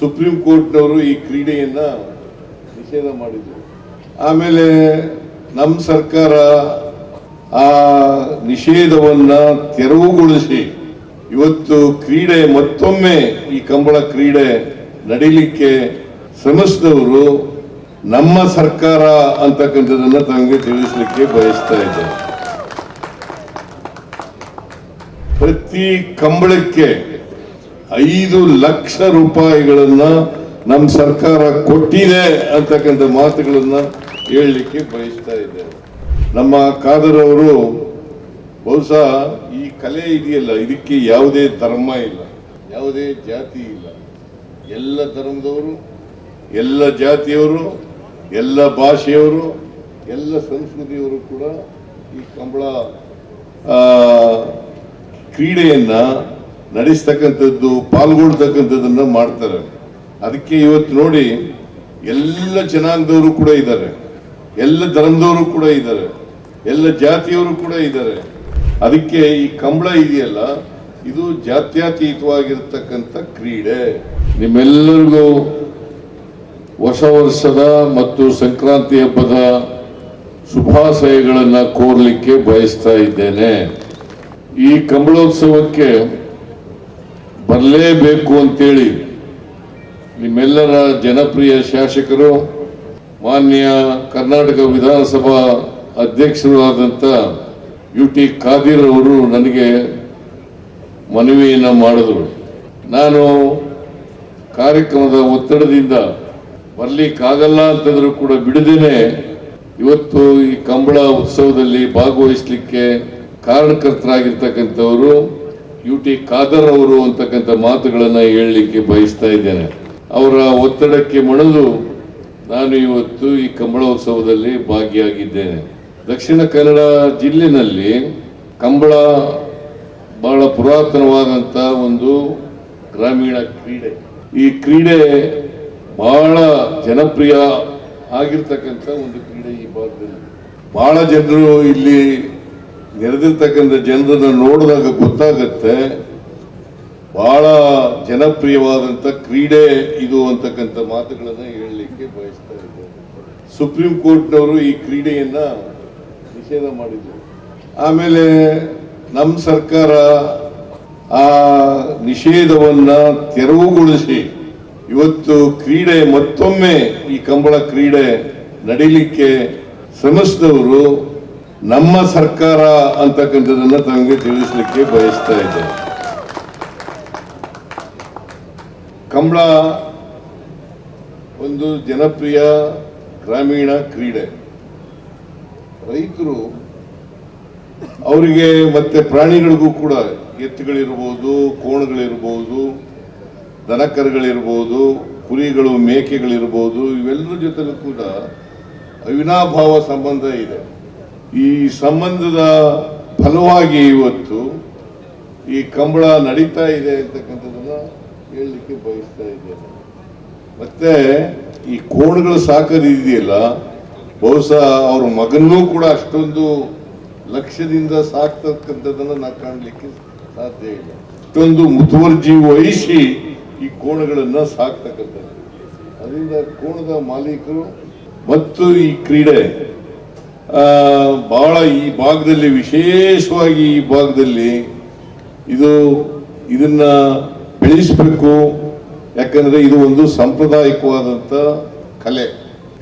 Supreme ಕೋರ್ಟ್ನವರು ಈ ಕ್ರೀಡೆಯನ್ನ ನಿಷೇಧ ಮಾಡಿದ್ರು. ಆಮೇಲೆ ನಮ್ಮ ಸರ್ಕಾರ ಆ ನಿಷೇಧವನ್ನ ತೆರವುಗೊಳಿಸಿ ಇವತ್ತು ಕ್ರೀಡೆ ಮತ್ತೊಮ್ಮೆ ಈ ಕಂಬಳ ಕ್ರೀಡೆ ನಡೀಲಿಕ್ಕೆ ಶ್ರಮಿಸಿದವರು ನಮ್ಮ ಸರ್ಕಾರ ಅಂತಕ್ಕಂಥದ್ದನ್ನ ತಮಗೆ ತಿಳಿಸಲಿಕ್ಕೆ ಬಯಸ್ತಾ ಇದ್ದೇನೆ ಪ್ರತಿ ಕಂಬಳಕ್ಕೆ ಐದು ಲಕ್ಷ ರೂಪಾಯಿಗಳನ್ನ ನಮ್ಮ ಸರ್ಕಾರ ಕೊಟ್ಟಿದೆ ಅಂತಕ್ಕಂಥ ಮಾತುಗಳನ್ನ ಹೇಳಲಿಕ್ಕೆ ಬಯಸ್ತಾ ಇದ್ದೇವೆ ನಮ್ಮ ಖಾದರ್ ಅವರು ಬಹುಶಃ ಈ ಕಲೆ ಇದೆಯಲ್ಲ, ಇದಕ್ಕೆ ಯಾವುದೇ ಧರ್ಮ ಇಲ್ಲ, ಯಾವುದೇ ಜಾತಿ ಇಲ್ಲ. ಎಲ್ಲ ಧರ್ಮದವರು, ಎಲ್ಲ ಜಾತಿಯವರು, ಎಲ್ಲ ಭಾಷೆಯವರು, ಎಲ್ಲ ಸಂಸ್ಕೃತಿಯವರು ಕೂಡ ಈ ಕಂಬಳ ಕ್ರೀಡೆಯನ್ನ ನಡೆಸ್ತಕ್ಕಂಥದ್ದು, ಪಾಲ್ಗೊಳ್ತಕ್ಕಂಥದ್ದನ್ನು ಮಾಡ್ತಾರೆ. ಅದಕ್ಕೆ ಇವತ್ತು ನೋಡಿ ಎಲ್ಲ ಜನಾಂಗದವರು ಕೂಡ ಇದ್ದಾರೆ. ಎಲ್ಲ ಧರ್ಮದವರು ಕೂಡ ಇದ್ದಾರೆ. ಎಲ್ಲ ಜಾತಿಯವರು ಕೂಡ ಇದ್ದಾರೆ. ಅದಕ್ಕೆ ಈ ಕಂಬಳ ಇದೆಯಲ್ಲ, ಇದು ಜಾತ್ಯತೀತವಾಗಿರ್ತಕ್ಕಂಥ ಕ್ರೀಡೆ. ನಿಮ್ಮೆಲ್ಲರಿಗೂ ಹೊಸ ವರ್ಷದ ಮತ್ತು ಸಂಕ್ರಾಂತಿ ಹಬ್ಬದ ಶುಭಾಶಯಗಳನ್ನು ಕೋರ್ಲಿಕ್ಕೆ ಬಯಸ್ತಾ ಇದ್ದೇನೆ. ಈ ಕಂಬಳೋತ್ಸವಕ್ಕೆ ಬರಲೇಬೇಕು ಅಂತೇಳಿ ನಿಮ್ಮೆಲ್ಲರ ಜನಪ್ರಿಯ ಶಾಸಕರು, ಮಾನ್ಯ ಕರ್ನಾಟಕ ವಿಧಾನಸಭಾ ಅಧ್ಯಕ್ಷರು ಆದಂಥ ಯು ಟಿ ಖಾದೀರ್ ಅವರು ನನಗೆ ಮನವಿಯನ್ನು ಮಾಡಿದರು. ನಾನು ಕಾರ್ಯಕ್ರಮದ ಒತ್ತಡದಿಂದ ಬರಲಿಕ್ಕಾಗಲ್ಲ ಅಂತಂದರೂ ಕೂಡ ಬಿಡದೇನೆ ಇವತ್ತು ಈ ಕಂಬಳ ಉತ್ಸವದಲ್ಲಿ ಭಾಗವಹಿಸಲಿಕ್ಕೆ ಕಾರಣಕರ್ತರಾಗಿರ್ತಕ್ಕಂಥವರು ಯು ಟಿ ಖಾದರ್ ಅವರು ಅಂತಕ್ಕಂಥ ಮಾತುಗಳನ್ನು ಹೇಳಲಿಕ್ಕೆ ಬಯಸ್ತಾ ಇದ್ದೇನೆ. ಅವರ ಒತ್ತಡಕ್ಕೆ ಮಣಲು ನಾನು ಇವತ್ತು ಈ ಕಂಬಳೋತ್ಸವದಲ್ಲಿ ಭಾಗಿಯಾಗಿದ್ದೇನೆ. ದಕ್ಷಿಣ ಕನ್ನಡ ಜಿಲ್ಲೆನಲ್ಲಿ ಕಂಬಳ ಬಹಳ ಪುರಾತನವಾದಂಥ ಒಂದು ಗ್ರಾಮೀಣ ಕ್ರೀಡೆ. ಈ ಕ್ರೀಡೆ ಬಹಳ ಜನಪ್ರಿಯ ಆಗಿರ್ತಕ್ಕಂಥ ಒಂದು ಕ್ರೀಡೆ ಈ ಭಾಗದಲ್ಲಿ. ಬಹಳ ಜನರು ಇಲ್ಲಿ ನೆರೆದಿರ್ತಕ್ಕಂಥ ಜನರನ್ನು ನೋಡಿದಾಗ ಗೊತ್ತಾಗತ್ತೆ, ಬಹಳ ಜನಪ್ರಿಯವಾದಂಥ ಕ್ರೀಡೆ ಇದು ಅಂತಕ್ಕಂಥ ಮಾತುಗಳನ್ನು ಹೇಳಲಿಕ್ಕೆ ಬಯಸ್ತಾ ಇದ್ದೇನೆ ಸುಪ್ರೀಂ ಕೋರ್ಟ್ನವರು ಈ ಕ್ರೀಡೆಯನ್ನ ನಿಷೇಧ ಮಾಡಿದ್ರು. ಆಮೇಲೆ ನಮ್ಮ ಸರ್ಕಾರ ಆ ನಿಷೇಧವನ್ನ ತೆರವುಗೊಳಿಸಿ ಇವತ್ತು ಕ್ರೀಡೆ ಮತ್ತೊಮ್ಮೆ ಈ ಕಂಬಳ ಕ್ರೀಡೆ ನಡೀಲಿಕ್ಕೆ ಶ್ರಮಿಸಿದವರು ನಮ್ಮ ಸರ್ಕಾರ ಅಂತಕ್ಕಂಥದ್ದನ್ನ ತಮಗೆ ತಿಳಿಸ್ಲಿಕ್ಕೆ ಬಯಸ್ತಾ ಇದ್ದೇನೆ ಕಂಬಳ ಒಂದು ಜನಪ್ರಿಯ ಗ್ರಾಮೀಣ ಕ್ರೀಡೆ. ರೈತರು ಅವರಿಗೆ ಮತ್ತೆ ಪ್ರಾಣಿಗಳಿಗೂ ಕೂಡ ಎತ್ತುಗಳಿರ್ಬೋದು, ಕೋಣಗಳಿರ್ಬೋದು, ದನಕರುಗಳಿರ್ಬೋದು, ಕುರಿಗಳು, ಮೇಕೆಗಳಿರ್ಬೋದು, ಇವೆಲ್ಲರ ಜೊತೆಗೂ ಕೂಡ ಅವಿನಾಭಾವ ಸಂಬಂಧ ಇದೆ. ಈ ಸಂಬಂಧದ ಫಲವಾಗಿ ಇವತ್ತು ಈ ಕಂಬಳ ನಡೀತಾ ಇದೆ ಅಂತಕ್ಕಂಥದ್ದನ್ನು ಹೇಳಲಿಕ್ಕೆ ಬಯಸ್ತಾ ಇದ್ದೇನೆ. ಮತ್ತೆ ಈ ಕೋಣಗಳು ಸಾಕದಿದೆಯಲ್ಲ, ಬಹುಶಃ ಅವ್ರ ಮಗನೂ ಕೂಡ ಅಷ್ಟೊಂದು ಲಕ್ಷ್ಯದಿಂದ ಸಾಕ್ತಕ್ಕಂಥದ್ದನ್ನು ನಾ ಕಾಣಲಿಕ್ಕೆ ಸಾಧ್ಯ ಇಲ್ಲ. ಅಷ್ಟೊಂದು ಮುತುವರ್ಜಿ ವಹಿಸಿ ಈ ಕೋಣಗಳನ್ನು ಸಾಕ್ತಕ್ಕಂಥದ್ದು. ಅದರಿಂದ ಕೋಣದ ಮಾಲೀಕರು ಮತ್ತು ಈ ಕ್ರೀಡೆ ಬಹಳ ಈ ಭಾಗದಲ್ಲಿ, ವಿಶೇಷವಾಗಿ ಈ ಭಾಗದಲ್ಲಿ ಇದು ಇದನ್ನ ಬೆಳೆಸಬೇಕು. ಯಾಕಂದ್ರೆ ಇದು ಒಂದು ಸಾಂಪ್ರದಾಯಿಕವಾದಂಥ ಕಲೆ,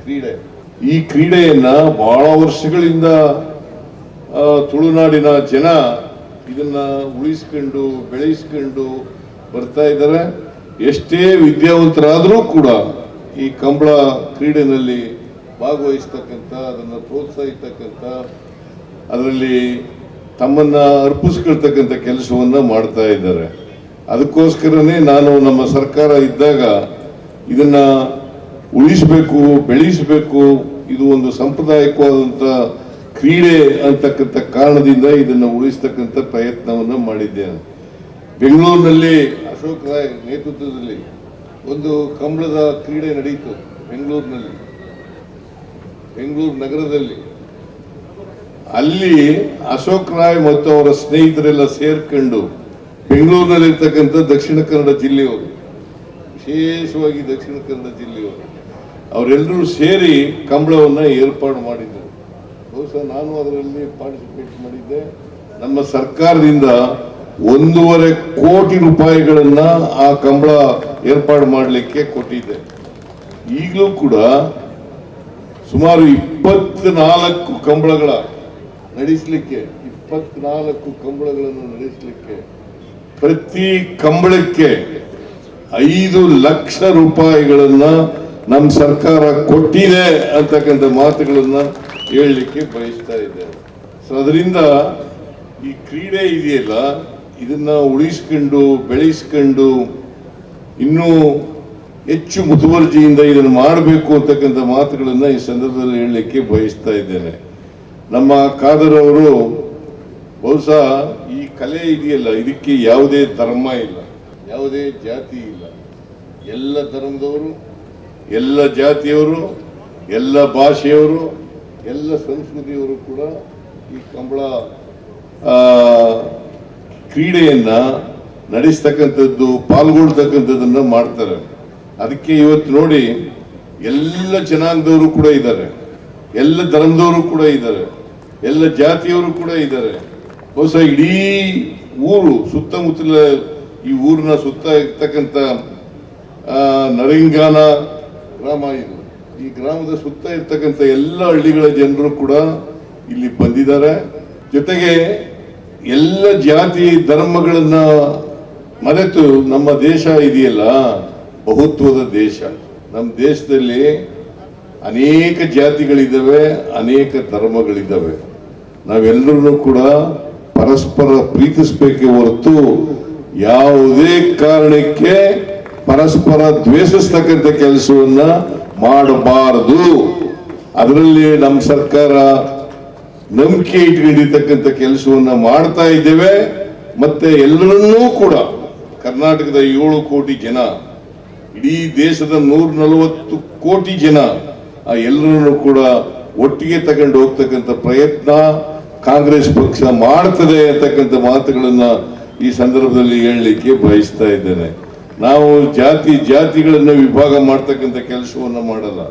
ಕ್ರೀಡೆ. ಈ ಕ್ರೀಡೆಯನ್ನ ಬಹಳ ವರ್ಷಗಳಿಂದ ತುಳುನಾಡಿನ ಜನ ಇದನ್ನ ಉಳಿಸ್ಕೊಂಡು, ಬೆಳೆಸ್ಕೊಂಡು ಬರ್ತಾ ಇದ್ದಾರೆ. ಎಷ್ಟೇ ವಿದ್ಯಾವಂತರಾದರೂ ಕೂಡ ಈ ಕಂಬಳ ಕ್ರೀಡೆನಲ್ಲಿ ಭಾಗವಹಿಸ್ತಕ್ಕಂಥ, ಅದನ್ನು ಪ್ರೋತ್ಸಾಹಿಸ್ತಕ್ಕಂಥ ಅದರಲ್ಲಿ ತಮ್ಮನ್ನ ಅರ್ಪಿಸ್ಕೊಳ್ತಕ್ಕಂಥ ಕೆಲಸವನ್ನು ಮಾಡ್ತಾ ಇದ್ದಾರೆ. ಅದಕ್ಕೋಸ್ಕರನೇ ನಾನು ನಮ್ಮ ಸರ್ಕಾರ ಇದ್ದಾಗ ಇದನ್ನ ಉಳಿಸಬೇಕು, ಬೆಳೆಸಬೇಕು, ಇದು ಒಂದು ಸಾಂಪ್ರದಾಯಿಕವಾದಂಥ ಕ್ರೀಡೆ ಅಂತಕ್ಕಂಥ ಕಾರಣದಿಂದ ಇದನ್ನು ಉಳಿಸ್ತಕ್ಕಂಥ ಪ್ರಯತ್ನವನ್ನು ಮಾಡಿದ್ದೇನೆ ಬೆಂಗಳೂರಿನಲ್ಲಿ ಅಶೋಕ್ ರಾಯ್ ನೇತೃತ್ವದಲ್ಲಿ ಒಂದು ಕಂಬಳದ ಕ್ರೀಡೆ ನಡೆಯಿತು ಬೆಂಗಳೂರಿನಲ್ಲಿ. ಬೆಂಗಳೂರು ನಗರದಲ್ಲಿ. ಅಲ್ಲಿ ಅಶೋಕ್ ರಾಯ್ ಮತ್ತು ಅವರ ಸ್ನೇಹಿತರೆಲ್ಲ ಸೇರ್ಕೊಂಡು ಬೆಂಗಳೂರಿನಲ್ಲಿರ್ತಕ್ಕಂಥ ದಕ್ಷಿಣ ಕನ್ನಡ ಜಿಲ್ಲೆಯವರು, ವಿಶೇಷವಾಗಿ ದಕ್ಷಿಣ ಕನ್ನಡ ಜಿಲ್ಲೆಯವರು, ಅವರೆಲ್ಲರೂ ಸೇರಿ ಕಂಬಳವನ್ನು ಏರ್ಪಾಡು ಮಾಡಿದ್ದರು ಬಹುಶಃ ನಾನು ಅದರಲ್ಲಿ ಪಾರ್ಟಿಸಿಪೇಟ್ ಮಾಡಿದ್ದೆ. ನಮ್ಮ ಸರ್ಕಾರದಿಂದ ಒಂದೂವರೆ ಕೋಟಿ ರೂಪಾಯಿಗಳನ್ನು ಆ ಕಂಬಳ ಏರ್ಪಾಡು ಮಾಡಲಿಕ್ಕೆ ಕೊಟ್ಟಿದ್ದೆ. ಈಗಲೂ ಕೂಡ ಸುಮಾರು ಇಪ್ಪತ್ನಾಲ್ಕು ಕಂಬಳಗಳ ನಡೆಸಲಿಕ್ಕೆ, ಇಪ್ಪತ್ನಾಲ್ಕು ಕಂಬಳಗಳನ್ನು ನಡೆಸಲಿಕ್ಕೆ, ಪ್ರತಿ ಕಂಬಳಕ್ಕೆ ಐದು ಲಕ್ಷ ರೂಪಾಯಿಗಳನ್ನ ನಮ್ಮ ಸರ್ಕಾರ ಕೊಟ್ಟಿದೆ ಅಂತಕ್ಕಂಥ ಮಾತುಗಳನ್ನ ಹೇಳಲಿಕ್ಕೆ ಬಯಸ್ತಾ ಇದ್ದೇನೆ. ಸೊ ಅದರಿಂದ ಈ ಕ್ರೀಡೆ ಇದೆಯಲ್ಲ, ಇದನ್ನ ಉಳಿಸ್ಕೊಂಡು, ಬೆಳೆಸ್ಕೊಂಡು ಇನ್ನೂ ಹೆಚ್ಚು ಮುತುವರ್ಜಿಯಿಂದ ಇದನ್ನು ಮಾಡಬೇಕು ಅಂತಕ್ಕಂಥ ಮಾತುಗಳನ್ನು ಈ ಸಂದರ್ಭದಲ್ಲಿ ಹೇಳಲಿಕ್ಕೆ ಬಯಸ್ತಾ ಇದ್ದೇನೆ. ನಮ್ಮ ಖಾದರ್ ಅವರು ಬಹುಶಃ ಈ ಕಲೆ ಇದೆಯಲ್ಲ, ಇದಕ್ಕೆ ಯಾವುದೇ ಧರ್ಮ ಇಲ್ಲ, ಯಾವುದೇ ಜಾತಿ ಇಲ್ಲ. ಎಲ್ಲ ಧರ್ಮದವರು, ಎಲ್ಲ ಜಾತಿಯವರು, ಎಲ್ಲ ಭಾಷೆಯವರು, ಎಲ್ಲ ಸಂಸ್ಕೃತಿಯವರು ಕೂಡ ಈ ಕಂಬಳ ಕ್ರೀಡೆಯನ್ನ ನಡೆಸ್ತಕ್ಕಂಥದ್ದು, ಪಾಲ್ಗೊಳ್ತಕ್ಕಂಥದ್ದನ್ನು ಮಾಡ್ತಾರೆ. ಅದಕ್ಕೆ ಇವತ್ತು ನೋಡಿ ಎಲ್ಲ ಜನಾಂಗದವರು ಕೂಡ ಇದ್ದಾರೆ. ಎಲ್ಲ ಧರ್ಮದವರು ಕೂಡ ಇದ್ದಾರೆ. ಎಲ್ಲ ಜಾತಿಯವರು ಕೂಡ ಇದ್ದಾರೆ. ಬಹುಶಃ ಇಡೀ ಊರು ಸುತ್ತಮುತ್ತಲ ಈ ಊರಿನ ಸುತ್ತ ಇರ್ತಕ್ಕಂಥ ನರಿಂಗಾನ ಗ್ರಾಮ ಇದು. ಈ ಗ್ರಾಮದ ಸುತ್ತ ಇರ್ತಕ್ಕಂಥ ಎಲ್ಲ ಹಳ್ಳಿಗಳ ಜನರು ಕೂಡ ಇಲ್ಲಿ ಬಂದಿದ್ದಾರೆ. ಜೊತೆಗೆ ಎಲ್ಲ ಜಾತಿ ಧರ್ಮಗಳನ್ನ ಮರೆತು ನಮ್ಮ ದೇಶ ಇದೆಯಲ್ಲ ಬಹುತ್ವದ ದೇಶ. ನಮ್ಮ ದೇಶದಲ್ಲಿ ಅನೇಕ ಜಾತಿಗಳಿದ್ದಾವೆ, ಅನೇಕ ಧರ್ಮಗಳಿದ್ದಾವೆ. ನಾವೆಲ್ಲರೂ ಕೂಡ ಪರಸ್ಪರ ಪ್ರೀತಿಸಬೇಕೇ ಹೊರತು ಯಾವುದೇ ಕಾರಣಕ್ಕೆ ಪರಸ್ಪರ ದ್ವೇಷಿಸ್ತಕ್ಕಂಥ ಕೆಲಸವನ್ನ ಮಾಡಬಾರದು. ಅದರಲ್ಲಿ ನಮ್ಮ ಸರ್ಕಾರ ನಂಬಿಕೆ ಇಟ್ಕೊಂಡಿರ್ತಕ್ಕಂಥ ಕೆಲಸವನ್ನ ಮಾಡ್ತಾ ಇದ್ದೇವೆ. ಮತ್ತೆ ಎಲ್ಲರನ್ನೂ ಕೂಡ, ಕರ್ನಾಟಕದ ಏಳು ಕೋಟಿ ಜನ ಇಡೀ ದೇಶದ ನೂರ ನಲವತ್ತು ಕೋಟಿ ಜನ ಆ ಎಲ್ಲರನ್ನು ಕೂಡ ಒಟ್ಟಿಗೆ ತಗೊಂಡು ಹೋಗ್ತಕ್ಕಂಥ ಪ್ರಯತ್ನ ಕಾಂಗ್ರೆಸ್ ಪಕ್ಷ ಮಾಡ್ತದೆ ಅಂತಕ್ಕಂಥ ಮಾತುಗಳನ್ನ ಈ ಸಂದರ್ಭದಲ್ಲಿ ಹೇಳಲಿಕ್ಕೆ ಬಯಸ್ತಾ ಇದ್ದೇನೆ. ನಾವು ಜಾತಿ ಜಾತಿಗಳನ್ನು ವಿಭಾಗ ಮಾಡ್ತಕ್ಕಂಥ ಕೆಲಸವನ್ನು ಮಾಡಲ್ಲ.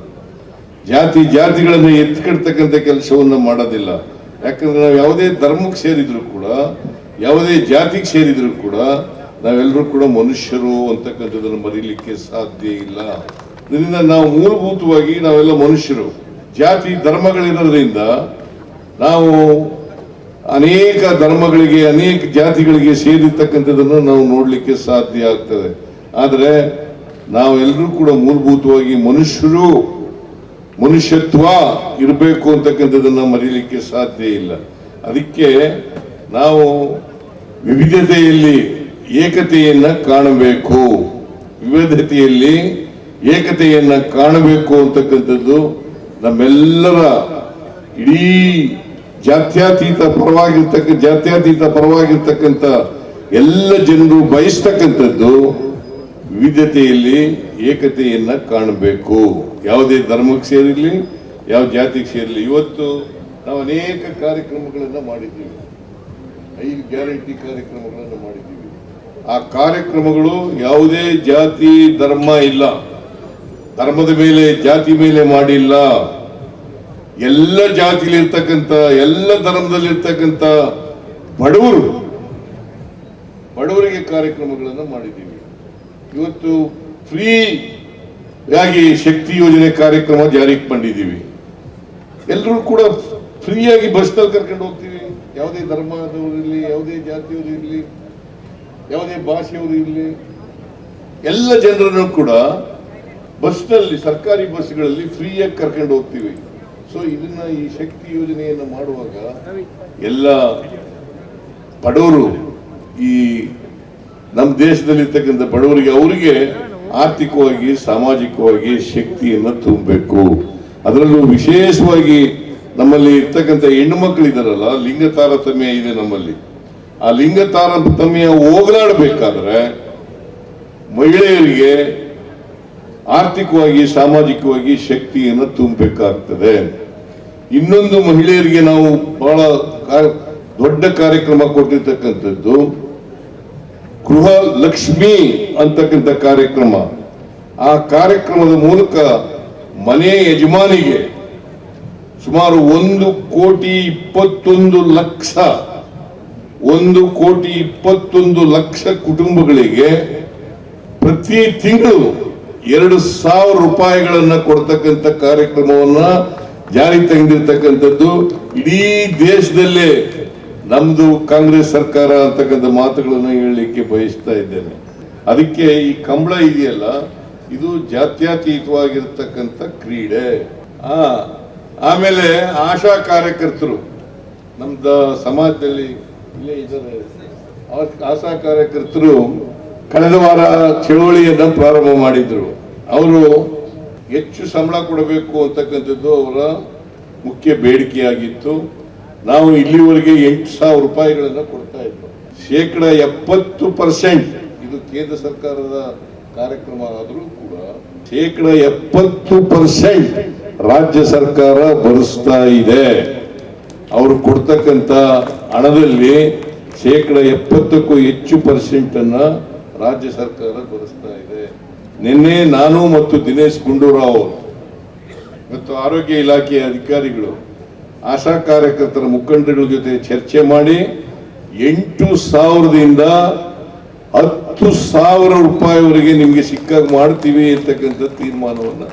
ಜಾತಿ ಜಾತಿಗಳನ್ನು ಎತ್ಕಡ್ತಕ್ಕಂಥ ಕೆಲಸವನ್ನು ಮಾಡೋದಿಲ್ಲ. ಯಾಕಂದ್ರೆ ನಾವು ಯಾವುದೇ ಧರ್ಮಕ್ಕೆ ಸೇರಿದ್ರು ಕೂಡ, ಯಾವುದೇ ಜಾತಿಗೆ ಸೇರಿದ್ರು ಕೂಡ ನಾವೆಲ್ಲರೂ ಕೂಡ ಮನುಷ್ಯರು ಅಂತಕ್ಕಂಥದ್ದನ್ನು ಮರೀಲಿಕ್ಕೆ ಸಾಧ್ಯ ಇಲ್ಲ. ಇದರಿಂದ ನಾವು ಮೂಲಭೂತವಾಗಿ ನಾವೆಲ್ಲ ಮನುಷ್ಯರು. ಜಾತಿ, ಧರ್ಮಗಳಿರೋದ್ರಿಂದ ನಾವು ಅನೇಕ ಧರ್ಮಗಳಿಗೆ, ಅನೇಕ ಜಾತಿಗಳಿಗೆ ಸೇರಿರ್ತಕ್ಕಂಥದ್ದನ್ನು ನಾವು ನೋಡಲಿಕ್ಕೆ ಸಾಧ್ಯ ಆಗ್ತದೆ. ಆದರೆ ನಾವೆಲ್ಲರೂ ಕೂಡ ಮೂಲಭೂತವಾಗಿ ಮನುಷ್ಯರು, ಮನುಷ್ಯತ್ವ ಇರಬೇಕು ಅಂತಕ್ಕಂಥದ್ದನ್ನು ಮರೀಲಿಕ್ಕೆ ಸಾಧ್ಯ ಇಲ್ಲ. ಅದಕ್ಕೆ ನಾವು ವಿವಿಧತೆಯಲ್ಲಿ ಏಕತೆಯನ್ನ ಕಾಣಬೇಕು. ವಿವಿಧತೆಯಲ್ಲಿ ಏಕತೆಯನ್ನ ಕಾಣಬೇಕು ಅಂತಕ್ಕಂಥದ್ದು ನಮ್ಮೆಲ್ಲರ ಇಡೀ ಜಾತ್ಯತೀತ ಪರವಾಗಿರ್ತಕ್ಕ, ಜಾತ್ಯತೀತ ಪರವಾಗಿರ್ತಕ್ಕಂಥ ಎಲ್ಲ ಜನರು ಬಯಸ್ತಕ್ಕಂಥದ್ದು ವಿವಿಧತೆಯಲ್ಲಿ ಏಕತೆಯನ್ನ ಕಾಣಬೇಕು. ಯಾವುದೇ ಧರ್ಮಕ್ಕೆ ಸೇರಿರಲಿ, ಯಾವ ಜಾತಿಗೆ ಸೇರಲಿ ಇವತ್ತು ನಾವು ಅನೇಕ ಕಾರ್ಯಕ್ರಮಗಳನ್ನು ಮಾಡಿದ್ದೀವಿ. ಐದು ಗ್ಯಾರಂಟಿ ಕಾರ್ಯಕ್ರಮಗಳನ್ನು ಮಾಡಿದ್ದೀವಿ. ಆ ಕಾರ್ಯಕ್ರಮಗಳು ಯಾವುದೇ ಜಾತಿ ಧರ್ಮ ಇಲ್ಲ. ಧರ್ಮದ ಮೇಲೆ, ಜಾತಿ ಮೇಲೆ ಮಾಡಿಲ್ಲ. ಎಲ್ಲ ಜಾತಿಲಿರ್ತಕ್ಕಂಥ, ಎಲ್ಲ ಧರ್ಮದಲ್ಲಿರ್ತಕ್ಕಂಥ ಬಡವರು, ಬಡವರಿಗೆ ಕಾರ್ಯಕ್ರಮಗಳನ್ನು ಮಾಡಿದ್ದೀವಿ. ಇವತ್ತು ಫ್ರೀ ಆಗಿ ಶಕ್ತಿ ಯೋಜನೆ ಕಾರ್ಯಕ್ರಮ ಜಾರಿಗೆ ಬಂದಿದ್ದೀವಿ. ಎಲ್ಲರೂ ಕೂಡ ಫ್ರೀಯಾಗಿ ಬಸ್ನಲ್ಲಿ ಕರ್ಕೊಂಡು ಹೋಗ್ತೀವಿ. ಯಾವುದೇ ಧರ್ಮದವರಿರಲಿ ಯಾವುದೇ ಜಾತಿಯವರು ಇರಲಿ ಯಾವುದೇ ಭಾಷೆಯವರು ಇರಲಿ, ಎಲ್ಲ ಜನರನ್ನು ಕೂಡ ಬಸ್ನಲ್ಲಿ, ಸರ್ಕಾರಿ ಬಸ್ಗಳಲ್ಲಿ ಫ್ರೀಯಾಗಿ ಕರ್ಕೊಂಡು ಹೋಗ್ತೀವಿ. ಸೊ ಇದನ್ನ ಈ ಶಕ್ತಿ ಯೋಜನೆಯನ್ನು ಮಾಡುವಾಗ ಎಲ್ಲ ಬಡವರು ಈ ನಮ್ಮ ದೇಶದಲ್ಲಿ ಇರ್ತಕ್ಕಂಥ ಬಡವರಿಗೆ ಅವರಿಗೆ ಆರ್ಥಿಕವಾಗಿ, ಸಾಮಾಜಿಕವಾಗಿ ಶಕ್ತಿಯನ್ನು ತುಂಬಬೇಕು. ಅದರಲ್ಲೂ ವಿಶೇಷವಾಗಿ ನಮ್ಮಲ್ಲಿ ಇರ್ತಕ್ಕಂಥ ಹೆಣ್ಣು ಮಕ್ಕಳಿದಾರಲ್ಲ ಲಿಂಗ ತಾರತಮ್ಯ ಇದೆ ನಮ್ಮಲ್ಲಿ. ಆ ಲಿಂಗ ತಾರತಮ್ಯ ಹೋಗಲಾಡಬೇಕಾದ್ರೆ ಮಹಿಳೆಯರಿಗೆ ಆರ್ಥಿಕವಾಗಿ, ಸಾಮಾಜಿಕವಾಗಿ ಶಕ್ತಿಯನ್ನು ತುಂಬಬೇಕಾಗ್ತದೆ. ಇನ್ನೊಂದು ಮಹಿಳೆಯರಿಗೆ ನಾವು ಬಹಳ ದೊಡ್ಡ ಕಾರ್ಯಕ್ರಮ ಕೊಟ್ಟಿರ್ತಕ್ಕಂಥದ್ದು ಗೃಹ ಲಕ್ಷ್ಮಿ ಅಂತಕ್ಕಂಥ ಕಾರ್ಯಕ್ರಮ. ಆ ಕಾರ್ಯಕ್ರಮದ ಮೂಲಕ ಮನೆ ಯಜಮಾನಿಗೆ ಸುಮಾರು ಒಂದು ಕೋಟಿ ಇಪ್ಪತ್ತೊಂದು ಲಕ್ಷ ಒಂದು ಕೋಟಿ ಇಪ್ಪತ್ತೊಂದು ಲಕ್ಷ ಕುಟುಂಬಗಳಿಗೆ ಪ್ರತಿ ತಿಂಗಳು ಎರಡು ಸಾವಿರ ರೂಪಾಯಿಗಳನ್ನ ಕೊಡ್ತಕ್ಕಂಥ ಕಾರ್ಯಕ್ರಮವನ್ನ ಜಾರಿ ತೆಗೆದಿರ್ತಕ್ಕಂಥದ್ದು ಇಡೀ ದೇಶದಲ್ಲೇ ನಮ್ದು ಕಾಂಗ್ರೆಸ್ ಸರ್ಕಾರ ಅಂತಕ್ಕಂಥ ಮಾತುಗಳನ್ನು ಹೇಳಲಿಕ್ಕೆ ಬಯಸ್ತಾ ಇದ್ದೇನೆ. ಅದಕ್ಕೆ ಈ ಕಂಬಳ ಇದೆಯಲ್ಲ, ಇದು ಜಾತ್ಯತೀತವಾಗಿರ್ತಕ್ಕಂಥ ಕ್ರೀಡೆ. ಆ, ಆಮೇಲೆ ಆಶಾ ಕಾರ್ಯಕರ್ತರು ನಮ್ದು ಸಮಾಜದಲ್ಲಿ ಇಲ್ಲೇ ಇದ್ದಾರೆ. ಆಶಾ ಕಾರ್ಯಕರ್ತರು ಕಳೆದ ವಾರ ಚಳುವಳಿಯನ್ನು ಪ್ರಾರಂಭ ಮಾಡಿದ್ರು. ಅವರು ಹೆಚ್ಚು ಸಂಬಳ ಕೊಡಬೇಕು ಅಂತಕ್ಕಂಥದ್ದು ಅವರ ಮುಖ್ಯ ಬೇಡಿಕೆಯಾಗಿತ್ತು. ನಾವು ಇಲ್ಲಿವರೆಗೆ ಎಂಟು ಸಾವಿರ ರೂಪಾಯಿಗಳನ್ನು ಕೊಡ್ತಾ ಇದ್ವಿ. ಶೇಕಡ ಎಪ್ಪತ್ತು ಪರ್ಸೆಂಟ್ ಇದು ಕೇಂದ್ರ ಸರ್ಕಾರದ ಕಾರ್ಯಕ್ರಮ ಆದರೂ ಕೂಡ ಶೇಕಡ ಎಪ್ಪತ್ತು ಪರ್ಸೆಂಟ್ ರಾಜ್ಯ ಸರ್ಕಾರ ಭರಿಸ್ತಾ ಇದೆ. ಅವರು ಕೊಡ್ತಕ್ಕಂಥ ಹಣದಲ್ಲಿ ಶೇಕಡ ಎಪ್ಪತ್ತಕ್ಕೂ ಹೆಚ್ಚು ಪರ್ಸೆಂಟನ್ನು ರಾಜ್ಯ ಸರ್ಕಾರ ಭರಿಸ್ತಾ ಇದೆ. ನಿನ್ನೆ ನಾನು ಮತ್ತು ದಿನೇಶ್ ಗುಂಡೂರಾವ್ ಮತ್ತು ಆರೋಗ್ಯ ಇಲಾಖೆಯ ಅಧಿಕಾರಿಗಳು, ಆಶಾ ಕಾರ್ಯಕರ್ತರ ಮುಖಂಡಗಳ ಜೊತೆ ಚರ್ಚೆ ಮಾಡಿ ಎಂಟು ಸಾವಿರದಿಂದ ಹತ್ತು ಸಾವಿರ ರೂಪಾಯಿವರೆಗೆ ನಿಮಗೆ ಸಿಕ್ಕಾಗ ಮಾಡ್ತೀವಿ ಅಂತಕ್ಕಂಥ ತೀರ್ಮಾನವನ್ನು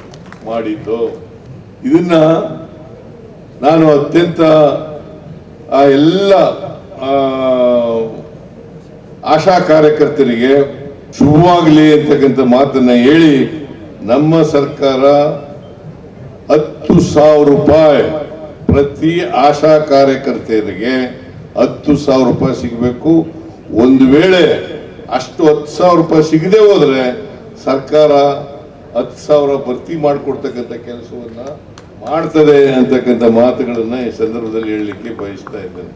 ಮಾಡಿದ್ದು. ಇದನ್ನ ನಾನು ಅತ್ಯಂತ, ಆ, ಎಲ್ಲ ಆಶಾ ಕಾರ್ಯಕರ್ತರಿಗೆ ಶುಭವಾಗಲಿ ಅಂತಕ್ಕಂಥ ಮಾತನ್ನ ಹೇಳಿ ನಮ್ಮ ಸರ್ಕಾರ ಹತ್ತು ಸಾವಿರ ರೂಪಾಯಿ ಪ್ರತಿ ಆಶಾ ಕಾರ್ಯಕರ್ತೆಯರಿಗೆ ಹತ್ತು ಸಾವಿರ ರೂಪಾಯಿ ಸಿಗಬೇಕು. ಒಂದು ವೇಳೆ ಅಷ್ಟು ಹತ್ತು ಸಾವಿರ ರೂಪಾಯಿ ಸಿಗದೆ ಹೋದರೆ ಸರ್ಕಾರ ಹತ್ತು ಸಾವಿರ ಭರ್ತಿ ಮಾಡಿಕೊಡ್ತಕ್ಕಂಥ ಕೆಲಸವನ್ನ ಮಾಡ್ತದೆ ಅಂತಕ್ಕಂಥ ಮಾತುಗಳನ್ನು ಈ ಸಂದರ್ಭದಲ್ಲಿ ಹೇಳಲಿಕ್ಕೆ ಬಯಸ್ತಾ ಇದ್ದೇನೆ.